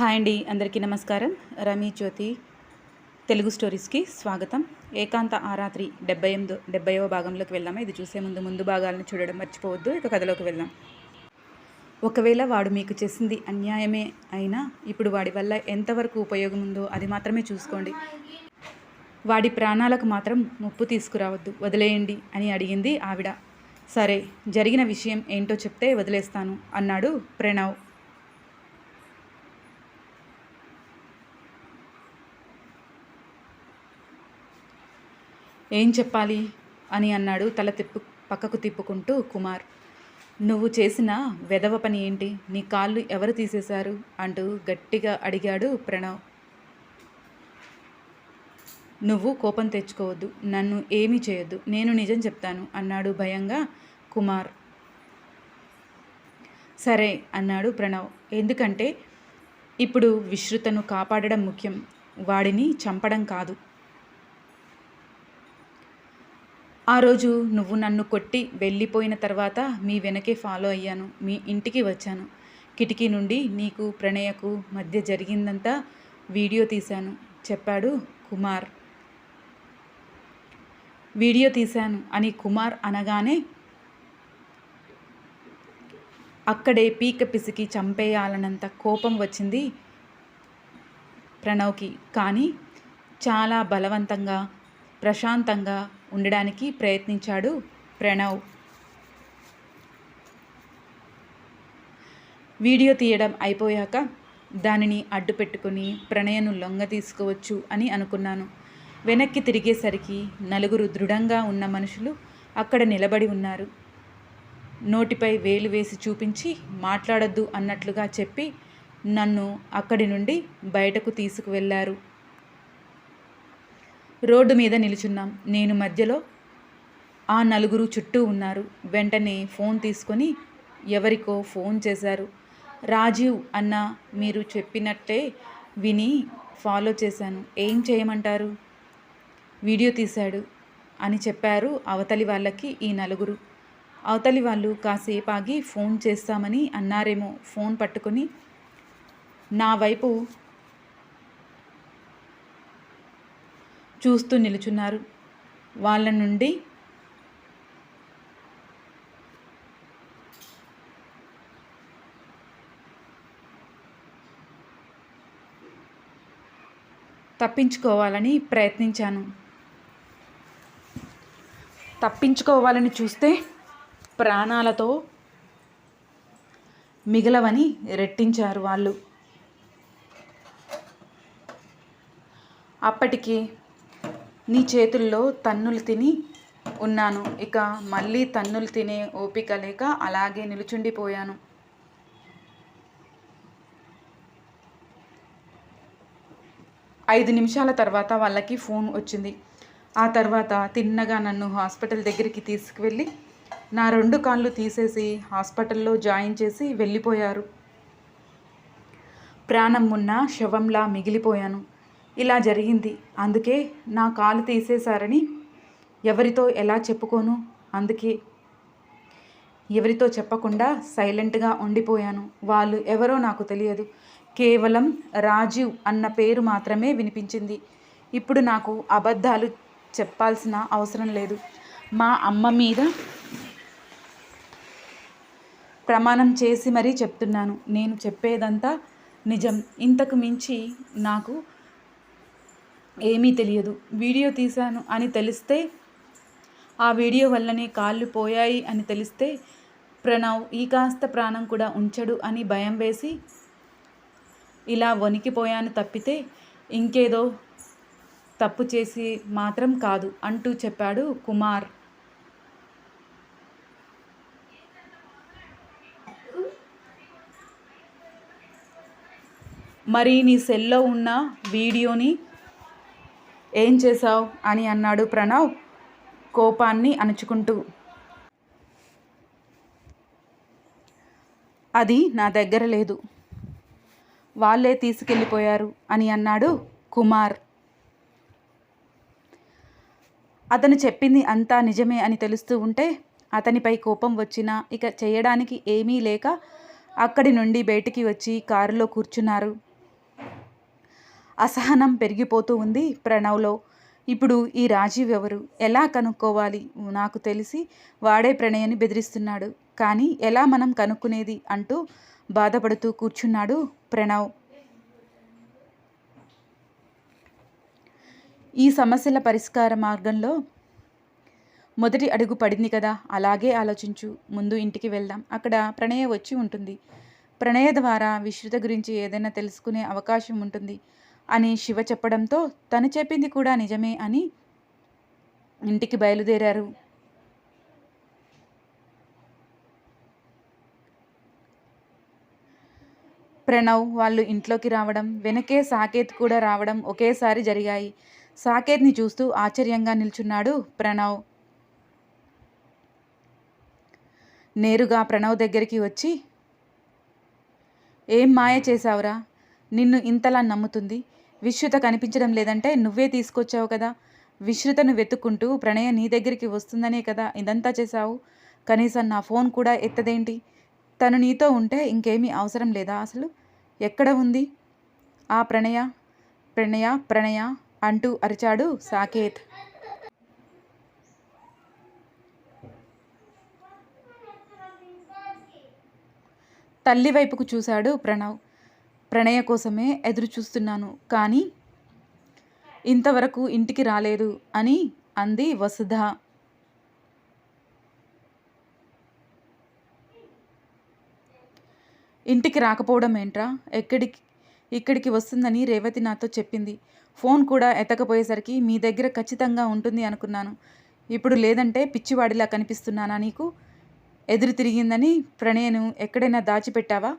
Hi అండి అందరికీ నమస్కారం. రమీ జ్యోతి తెలుగు స్టోరీస్కి స్వాగతం. ఏకాంత ఆరాత్రి డెబ్బై ఎనిమిదో డెబ్బైవ భాగంలోకి వెళ్దామా? ఇది చూసే ముందు ముందు భాగాలను చూడడం మర్చిపోవద్దు. ఇక కథలోకి వెళ్దాం. ఒకవేళ వాడు మీకు చేసింది అన్యాయమే అయినా ఇప్పుడు వాడి వల్ల ఎంతవరకు ఉపయోగం ఉందో అది మాత్రమే చూసుకోండి. వాడి ప్రాణాలకు మాత్రం ముప్పు తీసుకురావద్దు. వదిలేయండి అని అడిగింది ఆవిడ. సరే జరిగిన విషయం ఏంటో చెప్తే వదిలేస్తాను అన్నాడు ప్రణవ్. ఏం చెప్పాలి? అని అన్నాడు తల తిప్పు పక్కకు తిప్పుకుంటూ కుమార్. నువ్వు చేసిన వెధవ పని ఏంటి? నీ కాళ్ళు ఎవరు తీసేశారు? అంటూ గట్టిగా అడిగాడు ప్రణవ్. నువ్వు కోపం తెచ్చుకోవద్దు నన్ను ఏమీ చేయొద్దు నేను నిజం చెప్తాను అన్నాడు భయంగా కుమార్. సరే అన్నాడు ప్రణవ్. ఎందుకంటే ఇప్పుడు విశ్రుతను కాపాడడం ముఖ్యం వాడిని చంపడం కాదు. ఆ రోజు నువ్వు నన్ను కొట్టి వెళ్ళిపోయిన తర్వాత మీ వెనకే ఫాలో అయ్యాను. మీ ఇంటికి వచ్చాను. కిటికీ నుండి నీకు ప్రణయకు మధ్య జరిగిందంతా వీడియో తీశాను. చెప్పాడు కుమార్. వీడియో తీశాను అని కుమార్ అనగానే అక్కడే పీక పిసికి చంపేయాలన్నంత కోపం వచ్చింది ప్రణవ్కి. కానీ చాలా బలవంతంగా ప్రశాంతంగా ఉండడానికి ప్రయత్నించాడు ప్రణవ్. వీడియో తీయడం అయిపోయాక దానిని అడ్డు పెట్టుకుని ప్రణయను లొంగ తీసుకోవచ్చు అని అనుకున్నాను. వెనక్కి తిరిగేసరికి నలుగురు దృఢంగా ఉన్న మనుషులు అక్కడ నిలబడి ఉన్నారు. నోటిపై వేలు వేసి చూపించి మాట్లాడొద్దు అన్నట్లుగా చెప్పి నన్ను అక్కడి నుండి బయటకు తీసుకువెళ్ళారు రోడ్డు మీద నిలుచున్నాం. నేను మధ్యలో ఆ నలుగురు చుట్టూ ఉన్నారు. వెంటనే ఫోన్ తీసుకొని ఎవరికో ఫోన్ చేశారు. రాజీవ్ అన్న మీరు చెప్పినట్టే విని ఫాలో చేశాను. ఏం చేయమంటారు? వీడియో తీశాడు అని చెప్పారు అవతలి వాళ్ళకి ఈ నలుగురు. అవతలి వాళ్ళు కాసేపు ఆగి ఫోన్ చేస్తామని అన్నారేమో. ఫోన్ పట్టుకొని నా వైపు చూస్తూ నిలుచున్నారు. వాళ్ళ నుండి తప్పించుకోవాలని ప్రయత్నించాను. తప్పించుకోవాలని చూస్తే ప్రాణాలతో మిగలవని రెట్టించారు వాళ్ళు. అప్పటికి నీ చేతుల్లో తన్నులు తిని ఉన్నాను. ఇక మళ్ళీ తన్నులు తినే ఓపిక లేక అలాగే నిలుచుండిపోయాను. ఐదు నిమిషాల తర్వాత వాళ్ళకి ఫోన్ వచ్చింది. ఆ తర్వాత తిన్నగా నన్ను హాస్పిటల్ దగ్గరికి తీసుకువెళ్ళి నా రెండు కాళ్ళు తీసేసి హాస్పిటల్లో జాయిన్ చేసి వెళ్ళిపోయారు. ప్రాణం ఉన్న శవంలా మిగిలిపోయాను. ఇలా జరిగింది. అందుకే నా కాలు తీసేశారని ఎవరితో ఎలా చెప్పుకోను? అందుకే ఎవరితో చెప్పకుండా సైలెంట్గా ఉండిపోయాను. వాళ్ళు ఎవరో నాకు తెలియదు. కేవలం రాజీవ్ అన్న పేరు మాత్రమే వినిపించింది. ఇప్పుడు నాకు అబద్ధాలు చెప్పాల్సిన అవసరం లేదు. మా అమ్మ మీద ప్రమాణం చేసి మరీ చెప్తున్నాను. నేను చెప్పేదంతా నిజం. ఇంతకు మించి నాకు ఏమీ తెలియదు. వీడియో తీశాను అని తెలిస్తే ఆ వీడియో వల్లనే కాళ్ళు పోయాయి అని తెలిస్తే ప్రణవ్ ఈ కాస్త ప్రాణం కూడా ఉంచడు అని భయం వేసి ఇలా వణికిపోయాను తప్పితే ఇంకేదో తప్పు చేసి మాత్రం కాదు అంటూ చెప్పాడు కుమార్. మరి నీ సెల్లో ఉన్న వీడియోని ఏం చేశావు? అని అన్నాడు ప్రణవ్ కోపాన్ని అణుచుకుంటూ. అది నా దగ్గర లేదు. వాళ్ళే తీసుకెళ్ళిపోయారు అని అన్నాడు కుమార్. అతను చెప్పింది అంతా నిజమే అని తెలుస్తూ ఉంటే అతనిపై కోపం వచ్చినా ఇక చేయడానికి ఏమీ లేక అక్కడి నుండి బయటికి వచ్చి కారులో కూర్చున్నారు. అసహనం పెరిగిపోతూ ఉంది ప్రణవ్లో. ఇప్పుడు ఈ రాజీవ్ ఎవరు? ఎలా కనుక్కోవాలి? నాకు తెలిసి వాడే ప్రణయని బెదిరిస్తున్నాడు. కానీ ఎలా మనం కనుక్కునేది? అంటూ బాధపడుతూ కూర్చున్నాడు ప్రణవ్. ఈ సమస్యల పరిష్కార మార్గంలో మొదటి అడుగు పడింది కదా? అలాగే ఆలోచించు. ముందు ఇంటికి వెళ్దాం. అక్కడ ప్రణయ వచ్చి ఉంటుంది. ప్రణయ ద్వారా విశ్రుత గురించి ఏదైనా తెలుసుకునే అవకాశం ఉంటుంది. అని శివ చెప్పడంతో తను చెప్పింది కూడా నిజమే అని ఇంటికి బయలుదేరారు. ప్రణవ్ వాళ్ళు ఇంట్లోకి రావడం వెనకే సాకేత్ కూడా రావడం ఒకేసారి జరిగాయి. సాకేత్ని చూస్తూ ఆశ్చర్యంగా నిల్చున్నాడు ప్రణవ్. నేరుగా ప్రణవ్ దగ్గరికి వచ్చి ఏం మాయ చేశావురా? నిన్ను ఇంతలా నమ్ముతుంది. విశ్రుత కనిపించడం లేదంటే నువ్వే తీసుకొచ్చావు కదా. విశ్రుతను వెతుక్కుంటూ ప్రణయ నీ దగ్గరికి వస్తుందనే కదా ఇదంతా చేశావు. కనీసం నా ఫోన్ కూడా ఎత్తదేంటి? తను నీతో ఉంటే ఇంకేమీ అవసరం లేదా అసలు? ఎక్కడ ఉంది? ఆ ప్రణయ? ప్రణయ ప్రణయ అంటూ అరిచాడు సాకేత్. తల్లి వైపుకు చూశాడు ప్రణవ్. ప్రణయ కోసమే ఎదురు చూస్తున్నాను కానీ ఇంతవరకు ఇంటికి రాలేదు అని అంది వసుధ. ఇంటికి రాకపోవడం ఏంట్రా? ఎక్కడికి ఇక్కడికి వస్తుందని రేవతి నాతో చెప్పింది. ఫోన్ కూడా ఎత్తకపోయేసరికి మీ దగ్గర ఖచ్చితంగా ఉంటుంది అనుకున్నాను. ఇప్పుడు లేదంటే పిచ్చివాడిలా కనిపిస్తున్నానా నీకు? ఎదురు తిరిగిందని ప్రణయను ఎక్కడైనా దాచిపెట్టావా?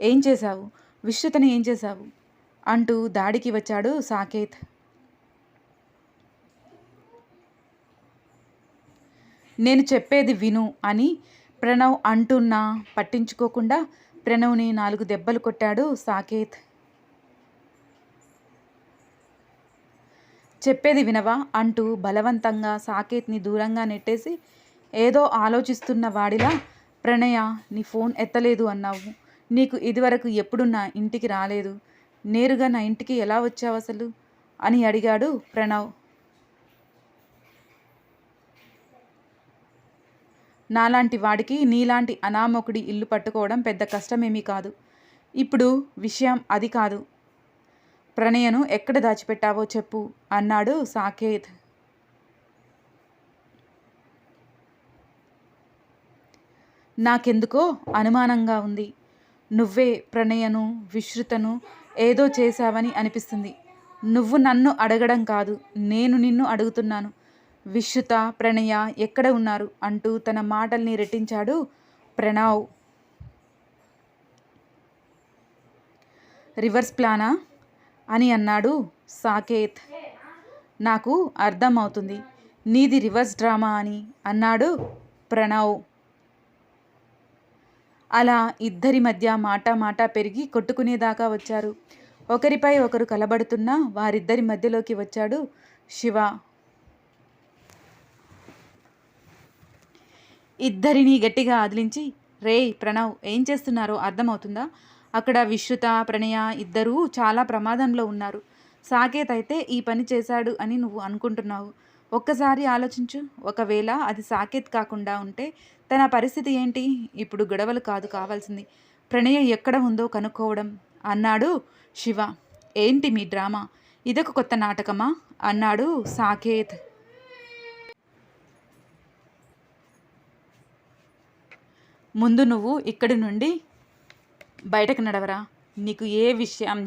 ఏం చేశావు? విశ్రుతని ఏం చేశావు? అంటూ దాడికి వచ్చాడు సాకేత్. నేను చెప్పేది విను అని ప్రణవ్ అంటున్నా పట్టించుకోకుండా ప్రణవ్ని నాలుగు దెబ్బలు కొట్టాడు సాకేత్. చెప్పేది వినవా అంటూ బలవంతంగా సాకేత్ని దూరంగా నెట్టేసి ఏదో ఆలోచిస్తున్న వాడిలా ప్రణయ నీ ఫోన్ ఎత్తలేదు అన్నావు. నీకు ఇదివరకు ఎప్పుడు నా ఇంటికి రాలేదు? నేరుగా నా ఇంటికి ఎలా వచ్చావు అసలు? అని అడిగాడు ప్రణవ్. నాలాంటి వాడికి నీలాంటి అనామకుడి ఇల్లు పట్టుకోవడం పెద్ద కష్టమేమీ కాదు. ఇప్పుడు విషయం అది కాదు. ప్రణయను ఎక్కడ దాచిపెట్టావో చెప్పు అన్నాడు సాకేత్. నాకెందుకో అనుమానంగా ఉంది. నువ్వే ప్రణయను విశ్రుతను ఏదో చేశావని అనిపిస్తుంది. నువ్వు నన్ను అడగడం కాదు నేను నిన్ను అడుగుతున్నాను. విశ్రుత ప్రణయ ఎక్కడ ఉన్నారు? అంటూ తన మాటల్ని రెట్టించాడు ప్రణవ్. రివర్స్ ప్లానా? అని అన్నాడు సాకేత్. నాకు అర్థమవుతుంది. నీది రివర్స్ డ్రామా అని అన్నాడు ప్రణవ్. అలా ఇద్దరి మధ్య మాట మాట పెరిగి కొట్టుకునేదాకా వచ్చారు. ఒకరిపై ఒకరు కలబడుతున్న వారిద్దరి మధ్యలోకి వచ్చాడు శివ. ఇద్దరిని గట్టిగా అదిలించి రే ప్రణవ్ ఏం చేస్తున్నారో అర్థమవుతుందా? అక్కడ విశ్రుత ప్రణయ ఇద్దరూ చాలా ప్రమాదంలో ఉన్నారు. సాకేత్ అయితే ఈ పని చేశాడు అని నువ్వు అనుకుంటున్నావు. ఒక్కసారి ఆలోచించు. ఒకవేళ అది సాకేత్ కాకుండా ఉంటే తన పరిస్థితి ఏంటి? ఇప్పుడు గొడవలు కాదు కావాల్సింది. ప్రణయ ఎక్కడ ఉందో కనుక్కోవడం. అన్నాడు శివ. ఏంటి మీ డ్రామా? ఇదొక కొత్త నాటకమా? అన్నాడు సాకేత్. ముందు నువ్వు ఇక్కడి నుండి బయటకు నడవరా. నీకు ఏ విషయం?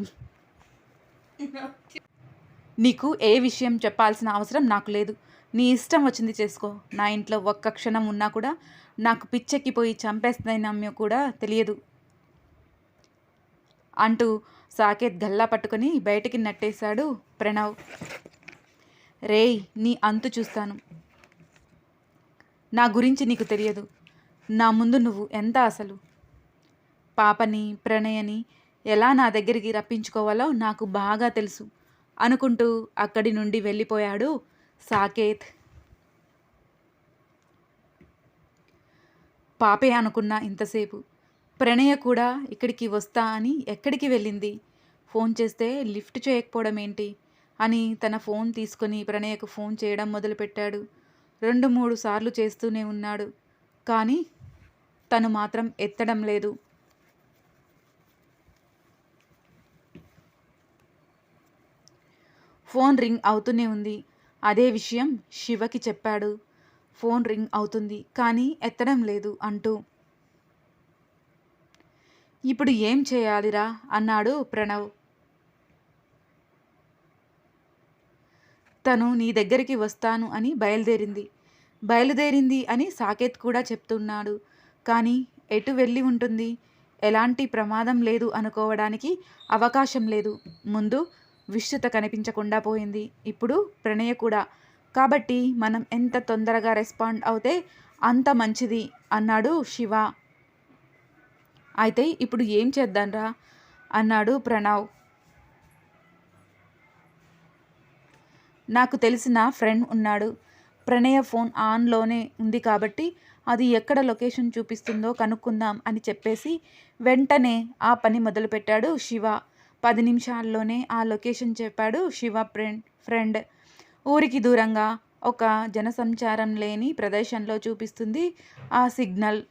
నీకు ఏ విషయం చెప్పాల్సిన అవసరం నాకు లేదు. నీ ఇష్టం వచ్చింది చేసుకో. నా ఇంట్లో ఒక్క క్షణం ఉన్నా కూడా నాకు పిచ్చెక్కిపోయి చంపేస్తుందన్నమ్మ కూడా తెలియదు. అంటూ సాకేత్ గల్లా పట్టుకొని బయటికి నట్టేశాడు ప్రణవ్. రేయ్ నీ అంతు చూస్తాను. నా గురించి నీకు తెలియదు. నా ముందు నువ్వు ఎంత అసలు? పాపని ప్రణయని ఎలా నా దగ్గరికి రప్పించుకోవాలో నాకు బాగా తెలుసు. అనుకుంటూ అక్కడి నుండి వెళ్ళిపోయాడు సాకేత్. పాపే అనుకున్నా ఇంతసేపు. ప్రణయ కూడా ఇక్కడికి వస్తా అని ఎక్కడికి వెళ్ళింది? ఫోన్ చేస్తే లిఫ్ట్ చేయకపోవడం ఏంటి అని తన ఫోన్ తీసుకొని ప్రణయకు ఫోన్ చేయడం మొదలుపెట్టాడు. రెండు మూడు సార్లు చేస్తూనే ఉన్నాడు. కానీ తను మాత్రం ఎత్తడం లేదు. ఫోన్ రింగ్ అవుతూనే ఉంది. అదే విషయం శివకి చెప్పాడు. ఫోన్ రింగ్ అవుతుంది కానీ ఎత్తడం లేదు అంటూ. ఇప్పుడు ఏం చేయాలిరా? అన్నాడు ప్రణవ్. తను నీ దగ్గరికి వస్తాను అని బయలుదేరింది. బయలుదేరింది అని సాకేత్ కూడా చెప్తున్నాడు. కానీ ఎటు వెళ్ళి ఉంటుంది? ఎలాంటి ప్రమాదం లేదు అనుకోవడానికి అవకాశం లేదు. ముందు విశ్రుత కనిపించకుండా పోయింది. ఇప్పుడు ప్రణయ కూడా కాబట్టి మనం ఎంత తొందరగా రెస్పాండ్ అవుతే అంత మంచిది అన్నాడు శివ. అయితే ఇప్పుడు ఏం చేద్దాంరా? అన్నాడు ప్రణవ్. నాకు తెలిసిన ఫ్రెండ్ ఉన్నాడు. ప్రణయ ఫోన్ ఆన్లోనే ఉంది కాబట్టి అది ఎక్కడ లొకేషన్ చూపిస్తుందో కనుక్కుందాం అని చెప్పేసి వెంటనే ఆ పని మొదలుపెట్టాడు శివ. పది నిమిషాల్లోనే ఆ లొకేషన్ చెప్పాడు శివ ఫ్రెండ్ ఫ్రెండ్. ఊరికి దూరంగా ఒక జనసంచారం లేని ప్రదేశంలో చూపిస్తుంది ఆ సిగ్నల్.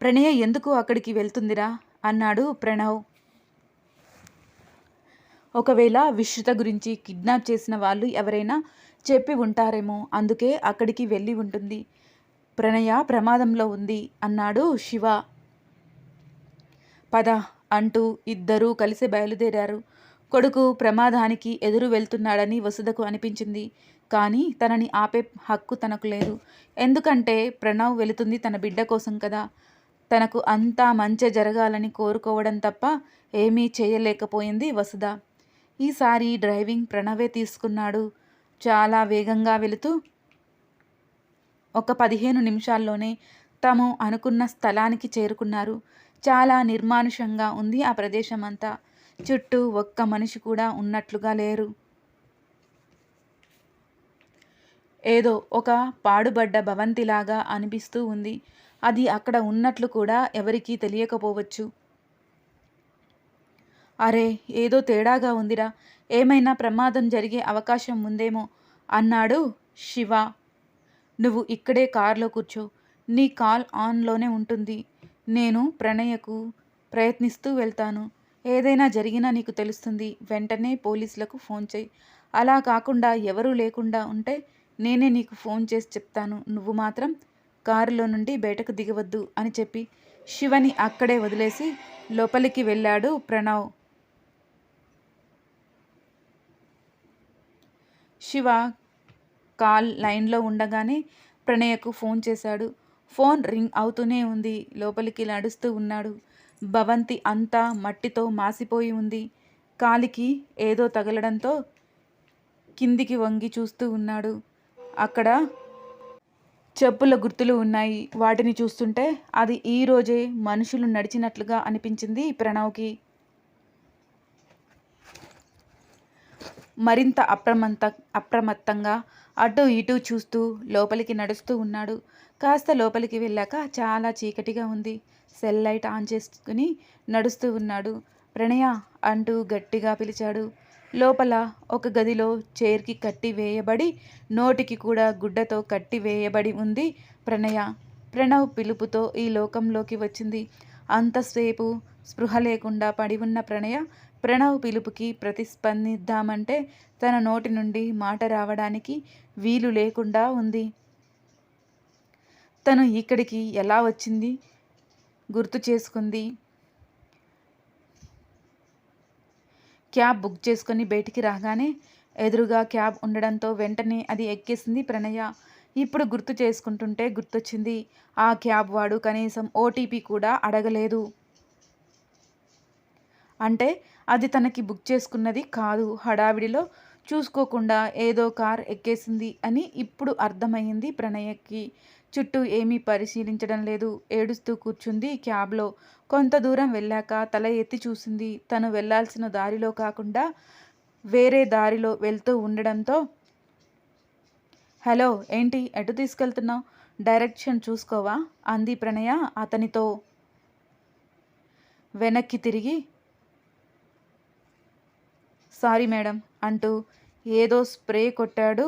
ప్రణయ ఎందుకు అక్కడికి వెళ్తుందిరా? అన్నాడు ప్రణవ్. ఒకవేళ విశ్రుత గురించి కిడ్నాప్ చేసిన వాళ్ళు ఎవరైనా చెప్పి ఉంటారేమో అందుకే అక్కడికి వెళ్ళి ఉంటుంది. ప్రణయ ప్రమాదంలో ఉంది అన్నాడు శివ. పద అంటూ ఇద్దరూ కలిసి బయలుదేరారు. కొడుకు ప్రమాదానికి ఎదురు వెళ్తున్నాడని వసుధకు అనిపించింది. కానీ తనని ఆపే హక్కు తనకు లేదు. ఎందుకంటే ప్రణవ్ వెళుతుంది తన బిడ్డ కోసం కదా. తనకు అంతా మంచి జరగాలని కోరుకోవడం తప్ప ఏమీ చేయలేకపోయింది వసుధ. ఈసారి డ్రైవింగ్ ప్రణవే తీసుకున్నాడు. చాలా వేగంగా వెళుతూ ఒక పదిహేను నిమిషాల్లోనే తాము అనుకున్న స్థలానికి చేరుకున్నారు. చాలా నిర్మానుషంగా ఉంది ఆ ప్రదేశం అంతా చుట్టూ ఒక్క మనిషి కూడా ఉన్నట్లుగా లేరు. ఏదో ఒక పాడుబడ్డ భవంతిలాగా అనిపిస్తూ ఉంది. అది అక్కడ ఉన్నట్లు కూడా ఎవరికీ తెలియకపోవచ్చు. అరే ఏదో తేడాగా ఉందిరా. ఏమైనా ప్రమాదం జరిగే అవకాశం ఉందేమో అన్నాడు శివ. నువ్వు ఇక్కడే కారులో కూర్చో. నీ కాల్ ఆన్లోనే ఉంటుంది. నేను ప్రణయకు ప్రయత్నిస్తూ వెళ్తాను. ఏదైనా జరిగినా నీకు తెలుస్తుంది. వెంటనే పోలీసులకు ఫోన్ చేయి. అలా కాకుండా ఎవరూ లేకుండా ఉంటే నేనే నీకు ఫోన్ చేసి చెప్తాను. నువ్వు మాత్రం కారులో నుండి బయటకు దిగవద్దు అని చెప్పి శివని అక్కడే వదిలేసి లోపలికి వెళ్ళాడు ప్రణవ్. శివ కాల్ లైన్లో ఉండగానే ప్రణయకు ఫోన్ చేశాడు. ఫోన్ రింగ్ అవుతూనే ఉంది. లోపలికి నడుస్తూ ఉన్నాడు. భవంతి అంతా మట్టితో మాసిపోయి ఉంది. కాలికి ఏదో తగలడంతో కిందికి వంగి చూస్తూ ఉన్నాడు. అక్కడ చెప్పుల గుర్తులు ఉన్నాయి. వాటిని చూస్తుంటే అది ఈరోజే మనుషులు నడిచినట్లుగా అనిపించింది ప్రణవ్కి. మరింత అప్రమంత అప్రమత్తంగా అటు ఇటు చూస్తూ లోపలికి నడుస్తూ ఉన్నాడు. కాస్త లోపలికి వెళ్ళాక చాలా చీకటిగా ఉంది. సెల్ లైట్ ఆన్ చేసుకుని నడుస్తూ ఉన్నాడు. ప్రణయ అంటూ గట్టిగా పిలిచాడు. లోపల ఒక గదిలో చైర్కి కట్టి వేయబడి నోటికి కూడా గుడ్డతో కట్టి వేయబడి ఉంది ప్రణయ. ప్రణవ్ పిలుపుతో ఈ లోకంలోకి వచ్చింది. అంతసేపు స్పృహ లేకుండా పడి ఉన్న ప్రణయ ప్రణవ్ పిలుపుకి ప్రతిస్పందిద్దామంటే తన నోటి నుండి మాట రావడానికి వీలు లేకుండా ఉంది. తను ఇక్కడికి ఎలా వచ్చింది? గుర్తు చేసుకుంది. క్యాబ్ బుక్ చేసుకొని బయటికి రాగానే ఎదురుగా క్యాబ్ ఉండడంతో వెంటనే అది ఎక్కేసింది ప్రణయ. ఇప్పుడు గుర్తు చేసుకుంటుంటే గుర్తొచ్చింది. ఆ క్యాబ్ వాడు కనీసం ఓటీపీ కూడా అడగలేదు. అంటే అది తనకి బుక్ చేసుకున్నది కాదు. హడావిడిలో చూసుకోకుండా ఏదో కార్ ఎక్కేసింది అని ఇప్పుడు అర్థమైంది ప్రణయకి. చుట్టూ ఏమీ పరిశీలించడం లేదు. ఏడుస్తూ కూర్చుంది క్యాబ్లో. కొంత దూరం వెళ్ళాక తల ఎత్తి చూసింది తను వెళ్ళాల్సిన దారిలో కాకుండా వేరే దారిలో వెళ్తూ ఉండడంతో హలో ఏంటి? ఎటు తీసుకెళ్తున్నావు? డైరెక్షన్ చూసుకోవా? అంది ప్రణయ అతనితో. వెనక్కి తిరిగి సారీ మేడం అంటూ ఏదో స్ప్రే కొట్టాడు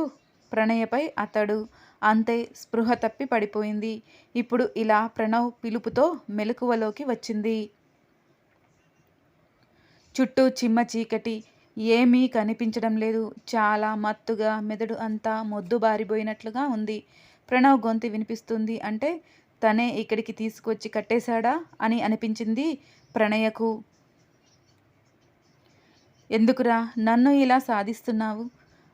ప్రణయపై అతడు. అంతే స్పృహ తప్పి పడిపోయింది. ఇప్పుడు ఇలా ప్రణవ్ పిలుపుతో మెలకువలోకి వచ్చింది. చుట్టూ చిమ్మ చీకటి ఏమీ కనిపించడం లేదు. చాలా మత్తుగా మెదడు అంతా మొద్దుబారిపోయినట్లుగా ఉంది. ప్రణవ్ గొంతు వినిపిస్తుంది అంటే తనే ఇక్కడికి తీసుకొచ్చి కట్టేశాడా అని అనిపించింది ప్రణయకు. ఎందుకురా నన్ను ఇలా సాధిస్తున్నావు?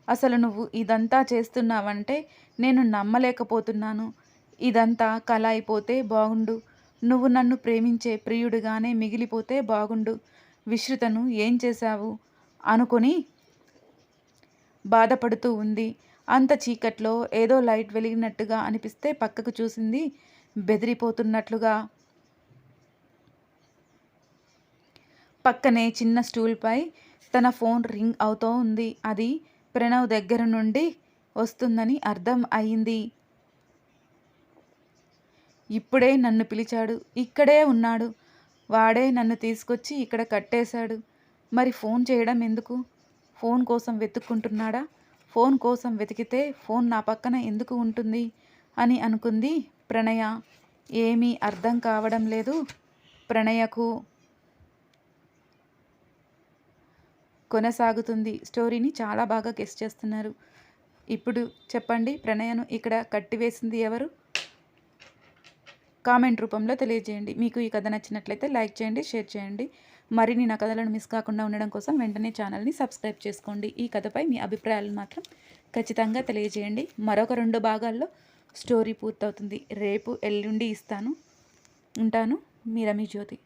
అసలు నువ్వు ఇదంతా చేస్తున్నావంటే నేను నమ్మలేకపోతున్నాను. ఇదంతా కల అయిపోతే బాగుండు. నువ్వు నన్ను ప్రేమించే ప్రియుడిగానే మిగిలిపోతే బాగుండు. విశ్రుతను ఏం చేశావు? అనుకొని బాధపడుతూ ఉంది. అంత చీకట్లో ఏదో లైట్ వెలిగినట్టుగా అనిపిస్తే పక్కకు చూసింది బెదిరిపోతున్నట్లుగా. పక్కనే చిన్న స్టూల్పై తన ఫోన్ రింగ్ అవుతూ ఉంది అది ప్రణవ్ దగ్గర నుండి వస్తుందని అర్థం అయింది. ఇప్పుడే నన్ను పిలిచాడు. ఇక్కడే ఉన్నాడు. వాడే నన్ను తీసుకొచ్చి ఇక్కడ కట్టేశాడు. మరి ఫోన్ చేయడం ఎందుకు? ఫోన్ కోసం వెతుక్కుంటున్నాడా? ఫోన్ కోసం వెతికితే ఫోన్ నా పక్కన ఎందుకు ఉంటుంది? అని అనుకుంది ప్రణయ. ఏమీ అర్థం కావడం లేదు ప్రణయకు. కొనసాగుతుంది. స్టోరీని చాలా బాగా గెస్ చేస్తున్నారు. ఇప్పుడు చెప్పండి ప్రణయను ఇక్కడ కట్టివేసింది ఎవరు? కామెంట్ రూపంలో తెలియజేయండి. మీకు ఈ కథ నచ్చినట్లయితే లైక్ చేయండి షేర్ చేయండి. మరిన్ని నా కథలను మిస్ కాకుండా ఉండడం కోసం వెంటనే ఛానల్ని సబ్స్క్రైబ్ చేసుకోండి. ఈ కథపై మీ అభిప్రాయాలను మాత్రం ఖచ్చితంగా తెలియజేయండి. మరొక రెండు భాగాల్లో స్టోరీ పూర్తవుతుంది. రేపు ఎల్లుండి ఇస్తాను. ఉంటాను. మీ రమీ జ్యోతి.